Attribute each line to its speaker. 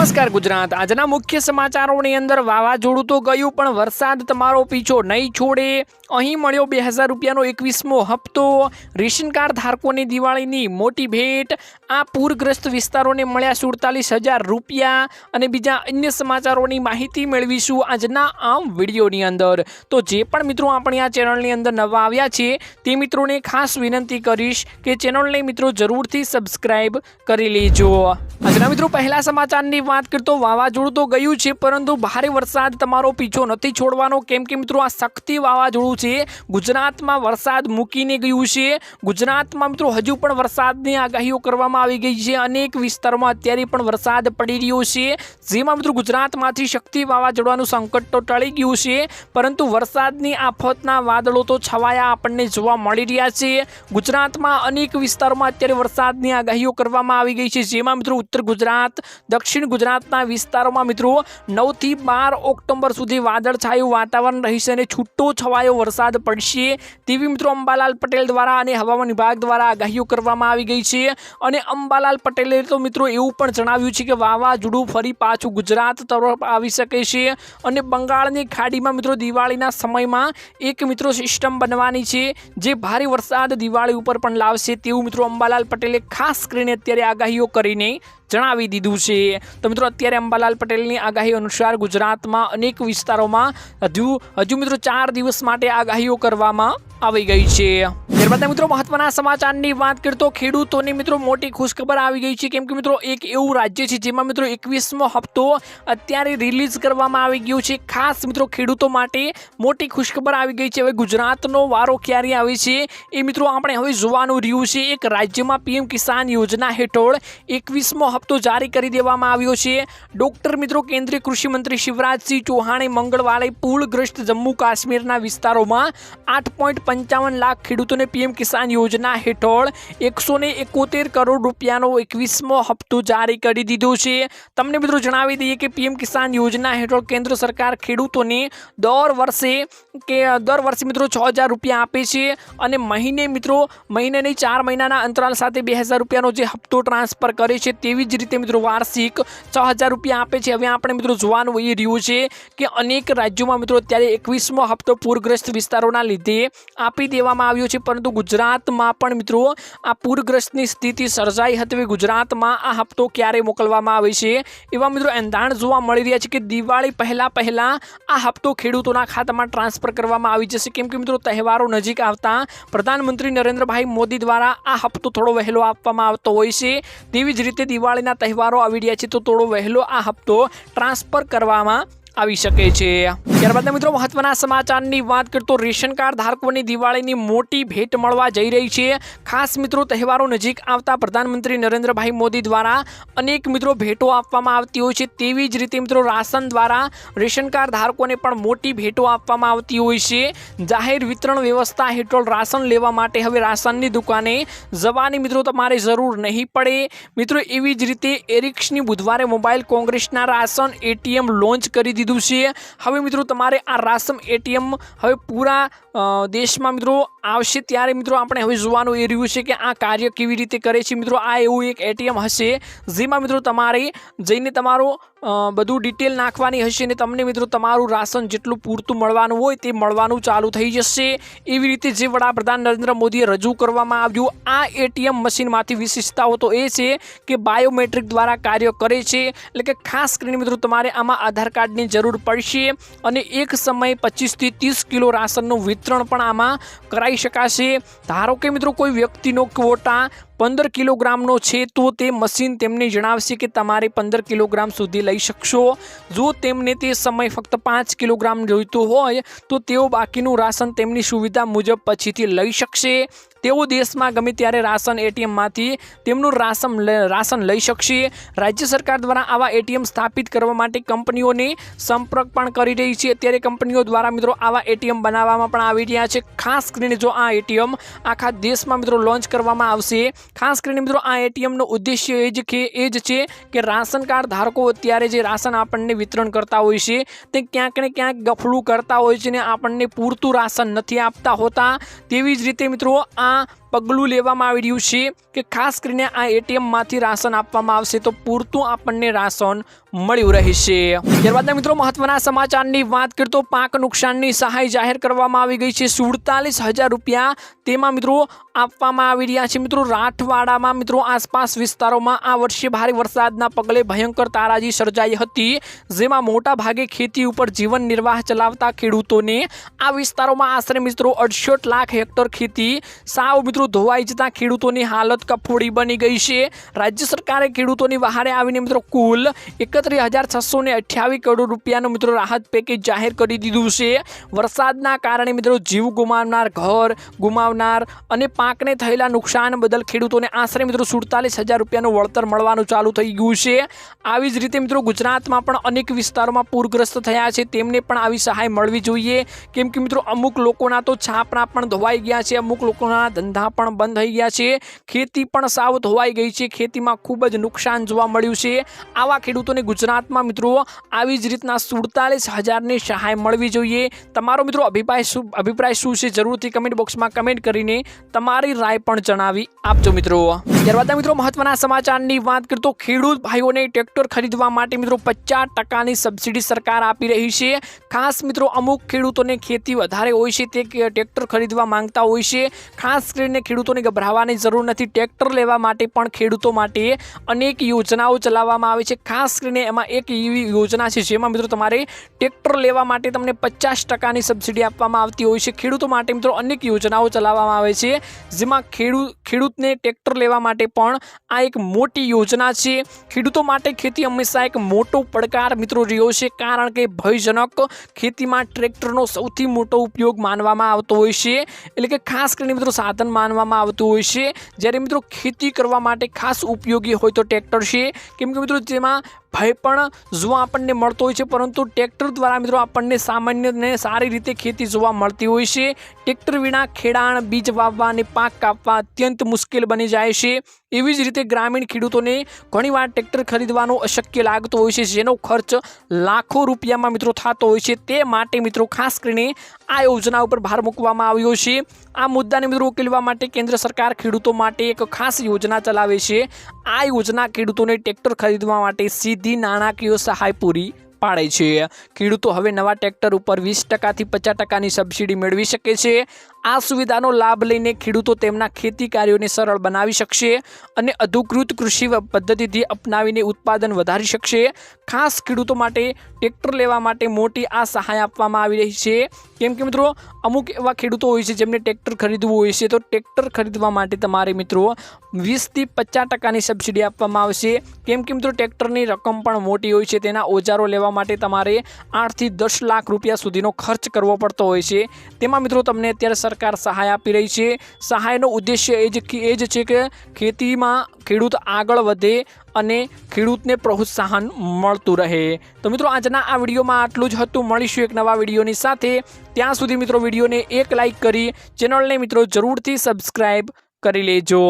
Speaker 1: નમસ્કાર ગુજરાત. આજના મુખ્ય સમાચારોની અંદર વાવાઝોડું તો ગયું, પણ વરસાદ તમારો પીછો નહીં છોડે. અહીં મળ્યો બે હજાર રૂપિયાનો એકવીસમો હપ્તો. રેશન કાર્ડ ધારકોની દિવાળીની મોટી ભેટ. આ પૂરગ્રસ્ત વિસ્તારોને મળ્યા સુડતાલીસ હજાર રૂપિયા. અને બીજા અન્ય સમાચારોની માહિતી મેળવીશું આજના આમ વિડીયોની અંદર. તો જે પણ મિત્રો આપણે આ ચેનલની અંદર નવા આવ્યા છે, તે મિત્રોને ખાસ વિનંતી કરીશ કે ચેનલને મિત્રો જરૂરથી સબસ્ક્રાઈબ કરી લેજો. આજના મિત્રો પહેલા સમાચારની વાત કરતો વાવાઝોડું તો ગયું છે, પરંતુ ભારે વરસાદ તમારો પીછો નથી છોડવાનો. કેમ કે મિત્રો, આ શક્તિ વાવાઝોડું છે, ગુજરાતમાં વરસાદ મૂકીને ગયું છે. ગુજરાતમાં મિત્રો, હજુ પણ વરસાદની આગાહીઓ કરવામાં આવી ગઈ છે. અનેક વિસ્તારોમાં અત્યારે પણ વરસાદ પડી રહ્યો છે. જેમાં મિત્રો, ગુજરાતમાંથી શક્તિ વાવાઝોડાનું સંકટ તો ટળી ગયું છે, પરંતુ વરસાદની આફતના વાદળો તો છવાયા આપણને જોવા મળી રહ્યા છે. ગુજરાતમાં અનેક વિસ્તારોમાં અત્યારે વરસાદની આગાહીઓ કરવામાં આવી ગઈ છે. જેમાં મિત્રો, ઉત્તર ગુજરાત, દક્ષિણ ગુજરાતના વિસ્તારોમાં મિત્રો નવથી બાર ઓક્ટોબર સુધી વાદળછાયું વાતાવરણ રહેશે અને છૂટો છવાયો વરસાદ પડશે. તેવી મિત્રો અંબાલાલ પટેલ દ્વારા અને હવામાન વિભાગ દ્વારા આગાહીઓ કરવામાં આવી ગઈ છે. અને અંબાલાલ પટેલે તો મિત્રો એવું પણ જણાવ્યું છે કે વાવાઝોડું ફરી પાછું ગુજરાત તરફ આવી શકે છે અને બંગાળની ખાડીમાં મિત્રો દિવાળીના સમયમાં એક મિત્રો સિસ્ટમ બનવાની છે જે ભારે વરસાદ દિવાળી ઉપર પણ લાવશે તેવું મિત્રો અંબાલાલ પટેલે ખાસ કરીને અત્યારે આગાહીઓ કરીને જણાવી દીધું છે. તો મિત્રો, અત્યારે અંબાલાલ પટેલની આગાહી અનુસાર ગુજરાતમાં અનેક વિસ્તારોમાં હજુ હજુ મિત્રો ચાર દિવસ માટે આગાહીઓ કરવામાં આવી ગઈ છે. ત્યારબાદ મિત્રો મહત્વના સમાચારની વાત કરતો ખેડૂતોની મિત્રો મોટી ખુશખબર આવી ગઈ છે. કેમ કે મિત્રો એક એવું રાજ્ય છે જેમાં મિત્રો એકવીસમો હપ્તો અત્યારે રિલીઝ કરવામાં આવી ગયો છે. ખાસ મિત્રો ખેડૂતો માટે મોટી ખુશખબર આવી ગઈ છે. હવે ગુજરાતનો વારો ક્યારે આવે છે એ મિત્રો આપણે હવે જોવાનું રહ્યું છે. એક રાજ્યમાં પીએમ કિસાન યોજના હેઠળ એકવીસમો હપ્તો જારી કરી દેવામાં આવ્યો છે. ડોક્ટર મિત્રો કેન્દ્રીય કૃષિમંત્રી શિવરાજસિંહ ચૌહાણે મંગળવારે પૂરગ્રસ્ત જમ્મુ કાશ્મીરના વિસ્તારોમાં આઠ લાખ ખેડૂતોને પીએમ કિસાન યોજના હેઠળ એકસો એકોતેર કરોડ રૂપિયાનો એકવીસમો હપ્તો જારી કરી દીધો છે. તમને મિત્રો જણાવી દઈએ કે પીએમ કિસાન યોજના હેઠળ કેન્દ્ર સરકાર ખેડૂતોને દર વર્ષે કે દર વર્ષે મિત્રો છ હજાર રૂપિયા આપે છે અને મહિને મિત્રો મહિને ચાર મહિનાના અંતરાલ સાથે બે હજાર રૂપિયાનો જે હપ્તો ટ્રાન્સફર કરે છે તેવી જ રીતે મિત્રો વાર્ષિક છ હજાર રૂપિયા આપે છે. હવે આપણે મિત્રો જોવાનું એ રહ્યું છે કે અનેક રાજ્યોમાં મિત્રો અત્યારે એકવીસમો હપ્તો પૂરગ્રસ્ત વિસ્તારોના લીધે આપી દેવામાં આવ્યો છે, પરંતુ ગુજરાતમાં પણ મિત્રો આ પૂરગ્રસ્તની સ્થિતિ સર્જાઈ હતી. ગુજરાતમાં આ હપ્તો ક્યારે મોકલવામાં આવે છે? એવા મિત્રો એંધાણ જોવા મળી રહ્યા છે કે દિવાળી પહેલાં પહેલાં આ હપ્તો ખેડૂતોના ખાતામાં ટ્રાન્સફર કરવામાં આવી જશે. કેમ કે મિત્રો તહેવારો નજીક આવતા પ્રધાનમંત્રી નરેન્દ્રભાઈ મોદી દ્વારા આ હપ્તો થોડો વહેલો આપવામાં આવતો હોય છે. તેવી જ રીતે દિવાળીના તહેવારો આવી રહ્યા છે તો થોડો વહેલો આ હપ્તો ટ્રાન્સફર કરવામાં આવી શકે છે. ત્યારબાદ મિત્રો મહત્વના સમાચારની વાત કરતો રેશન કાર્ડ ધારકોની દિવાળીની મોટી ભેટ મળવા જઈ રહી છે. ખાસ મિત્રો તહેવારો નજીક આવતા પ્રધાનમંત્રી નરેન્દ્રભાઈ મોદી દ્વારા અનેક મિત્રો ભેટો આપવામાં આવતી હોય છે. તેવી જ રીતે મિત્રો રાશન દ્વારા રેશન કાર્ડ ધારકોને પણ મોટી ભેટો આપવામાં આવતી હોય છે. જાહેર વિતરણ વ્યવસ્થા હેઠળ રાશન લેવા માટે હવે રાશનની દુકાને જવાની મિત્રો તમારે જરૂર નહીં પડે. મિત્રો એવી જ રીતે એરિક્સની બુધવારે મોબાઈલ કોંગ્રેસના રાશન એટીએમ લોન્ચ કરી દીધું છે. હવે મિત્રો તમારે આ રાશન એટીએમ હવે પૂરા દેશમાં મિત્રો આવશે ત્યારે મિત્રો આપણે હવે જોવાનું એ રહ્યું છે કે આ કાર્ય કેવી રીતે કરે છે. મિત્રો આ એવું એક એટીએમ હશે જેમાં મિત્રો તમારે જઈને તમારો બધું ડિટેલ નાખવાની હશે અને તમને મિત્રો તમારું રાશન જેટલું પૂરતું મળવાનું હોય તે મળવાનું ચાલુ થઈ જશે. એવી રીતે જે વડાપ્રધાન નરેન્દ્ર મોદીએ રજૂ કરવામાં આવ્યું, આ એટીએમ મશીનમાંથી વિશેષતાઓ તો એ છે કે બાયોમેટ્રિક દ્વારા કાર્ય કરે છે. એટલે કે ખાસ કરીને મિત્રો તમારે આમાં આધાર કાર્ડની જરૂર પડશે અને એક સમયે પચીસથી ત્રીસ કિલો રાશનનું વિતરણ પણ આમાં કરાઈ શકાશે. ધારો કે મિત્રો કોઈ વ્યક્તિનો ક્વોટા પંદર કિલોગ્રામનો છે તો તે મશીન તેમને જણાવશે કે તમારે પંદર કિલોગ્રામ સુધી લઈ શકશો. જો તેમને તે સમય ફક્ત પાંચ કિલોગ્રામ જોઈતું હોય, તો તેઓ બાકીનું રાશન તેમની સુવિધા મુજબ પછીથી લઈ શકશે. તેઓ દેશમાં ગમે ત્યારે રાશન એટીએમમાંથી તેમનું રાશન રાશન લઈ શકશે. રાજ્ય સરકાર દ્વારા આવા એટીએમ સ્થાપિત કરવા માટે કંપનીઓને સંપર્ક પણ કરી રહી છે. અત્યારે કંપનીઓ દ્વારા મિત્રો આવા એટીએમ બનાવવામાં પણ આવી રહ્યા છે. ખાસ કરીને જો આ એટીએમ આખા દેશમાં મિત્રો લોન્ચ કરવામાં આવશે ખાસ કરીને મિત્રો આ એટીએમનો ઉદ્દેશ્ય એ જ કે, એ જ છે કે રાશન કાર્ડ ધારકો અત્યારે જે રાશન આપણને વિતરણ કરતા હોય છે, તે ક્યાંક ને ક્યાંક ગફલું કરતા હોય છે ને આપણને પૂરતું રાશન નથી આપતા હોતા. તેવી જ રીતે મિત્રો આ પગલું લેવામાં આવી રહ્યું છે કે ખાસ કરીને આ એટીએમમાંથી રાશન આપવામાં આવશે તો પૂરતું આપણને રાશન મળ્યું રહેશે. ત્યારબાદના મિત્રો મહત્વના સમાચારની વાત કરીએ પાક નુકસાનની સહાય જાહેર કરવામાં આવી ગઈ છે. સુડતાલીસ હજાર રૂપિયા તેમાં મિત્રો આપવામાં આવી રહ્યા છે. મિત્રો રાઠવાડામાં મિત્રો આસપાસ વિસ્તારોમાં આ વર્ષે ભારે વરસાદના પગલે ભયંકર તારાજી સર્જાઈ હતી, જેમાં મોટા ભાગે ખેતી ઉપર જીવન નિર્વાહ ચલાવતા ખેડૂતોને આ વિસ્તારોમાં આશરે મિત્રો અડસઠ લાખ હેક્ટર ખેતી સાવ મિત્રો ધોવાઈ જતા ખેડૂતોની હાલત કફોડી બની ગઈ છે. રાજ્ય સરકારે ખેડૂતોની વહારે આવીને મિત્રો કુલ એકત્રીસ હજાર છસો ને અઠ્યાવીસ કરોડ રૂપિયાનું મિત્રો રાહત પેકેજ જાહેર કરી દીધું છે. વરસાદના કારણે મિત્રો જીવ ગુમાવનાર ઘર ગુમાવનાર અને પાકને થયેલા નુકસાન બદલ ખેડૂતોને આશરે મિત્રો સુડતાલીસ હજાર રૂપિયાનું વળતર મળવાનું ચાલુ થઈ ગયું છે. આવી જ રીતે મિત્રો ગુજરાતમાં પણ અનેક વિસ્તારોમાં પૂરગ્રસ્ત થયા છે. તેમને પણ આવી સહાય મળવી જોઈએ. કેમ કે મિત્રો અમુક લોકોના તો છાપરા પણ ધોવાઈ ગયા છે. અમુક લોકોના ધંધા પણ બંધ થઈ ગયા છે. ખેતી પણ સાવ ધોવાઈ ગઈ છે. ખેતીમાં ખૂબ જ નુકસાન જોવા મળ્યું છે. આવા ખેડૂતોને ગુજરાતમાં મિત્રો આવી જ રીતના સુડતાલીસ હજારની સહાય મળવી જોઈએ. તમારો મિત્રો અભિપ્રાય શું અભિપ્રાય શું છે? જરૂરથી કમેન્ટ બોક્સમાં કમેન્ટ કરીને તમારી રાય પણ જણાવી આપજો મિત્રો. ત્યારબાદ મિત્રો મહત્વના સમાચારની વાત કરીએ તો ખેડૂત ભાઈઓને ટ્રેક્ટર ખરીદવા માટે મિત્રો પચાસ ટકાની સબસિડી સરકાર આપી રહી છે. ખાસ મિત્રો અમુક ખેડૂતોને ખેતી વધારે હોય છે તે ટ્રેક્ટર ખરીદવા માંગતા હોય છે. ખાસ કરીને ખેડૂતોને ગભરાવાની જરૂર નથી. ટ્રેક્ટર લેવા માટે પણ ખેડૂતો માટે અનેક યોજનાઓ ચલાવવામાં આવે છે. ખાસ કરીને એમાં એક એવી યોજના છે, જેમાં મિત્રો તમારે ટ્રેક્ટર લેવા માટે તમને પચાસ ટકાની સબસિડી આપવામાં આવતી હોય છે. ખેડૂતો માટે મિત્રો અનેક યોજનાઓ ચલાવવામાં આવે છે, જેમાં ખેડૂત ખેડૂતને ટ્રેક્ટર લેવા માટે પણ આ એક મોટી યોજના છે. ખેડૂતો માટે ખેતી હંમેશા એક મોટો પડકાર મિત્રો રહ્યો છે, કારણ કે ભયજનક ખેતીમાં ટ્રેક્ટરનો સૌથી મોટો ઉપયોગ માનવામાં આવતો હોય છે. એટલે કે ખાસ કરીને મિત્રો સાધન માનવામાં આવતું હોય છે. જ્યારે મિત્રો ખેતી કરવા માટે ખાસ ઉપયોગી હોય તો ટ્રેક્ટર છે. કેમ કે મિત્રો તેમાં ભય પણ જોવા આપણને મળતો હોય છે, પરંતુ ટ્રેક્ટર દ્વારા મિત્રો આપણને સામાન્ય સારી રીતે ખેતી જોવા મળતી હોય છે. ટ્રેક્ટર વિના ખેડાણ, બીજ વાવવા અને પાક કાપવા અત્યંત મુશ્કેલ બની જાય છે. એવી જ રીતે ગ્રામીણ ખેડૂતોને ઘણીવાર ટ્રેક્ટર ખરીદવાનો અશક્ય લાગતો હોય છે, જેનો ખર્ચ લાખો રૂપિયામાં મિત્રો થતો હોય છે. તે માટે મિત્રો ખાસ કરીને આ યોજના ઉપર ભાર મૂકવામાં આવ્યો છે. આ મુદ્દાને મિત્રો ઉકેલવા માટે કેન્દ્ર સરકાર ખેડૂતો માટે એક ખાસ યોજના ચલાવે છે. આ યોજના ખેડૂતોને ટ્રેક્ટર ખરીદવા માટે સીધી નાણાકીય સહાય પૂરી પાડે છે. ખેડૂતો હવે નવા ટ્રેક્ટર ઉપર વીસ ટકાથી પચાસ ટકાની સબસિડી મેળવી શકે છે. આ સુવિધાનો લાભ લઈને ખેડૂતો તેમના ખેતી કાર્યોને સરળ બનાવી શકશે અને અધિકૃત કૃષિ પદ્ધતિથી અપનાવીને ઉત્પાદન વધારી શકશે. ખાસ ખેડૂતો માટે ટ્રેક્ટર લેવા માટે મોટી આ સહાય આપવામાં આવી રહી છે. કેમ કે મિત્રો, અમુક એવા ખેડૂતો હોય છે જેમને ટ્રેક્ટર ખરીદવું હોય છે. તો ટ્રેક્ટર ખરીદવા માટે તમારે મિત્રો વીસથી પચાસ ટકાની સબસિડી આપવામાં આવશે. કેમ કે મિત્રો, ટ્રેક્ટરની રકમ પણ મોટી હોય છે. તેના ઓજારો લેવા માટે તમારે આઠથી દસ લાખ રૂપિયા સુધીનો ખર્ચ કરવો પડતો હોય છે. તેમાં મિત્રો, તમને અત્યારે સરકાર સહાય આપી રહી છે. સહાયનો ઉદ્દેશ્ય એ જ એ જ છે કે ખેતીમાં ખેડૂત આગળ વધે અને ખેડૂતને પ્રોત્સાહન મળતું રહે. તો મિત્રો, આજના આ વિડીયોમાં આટલું જ હતું. મળીશું એક નવા વિડીયોની સાથે. ત્યાં સુધી મિત્રો, વિડીયોને એક લાઈક કરી ચેનલને મિત્રો જરૂરથી સબસ્ક્રાઈબ કરી લેજો.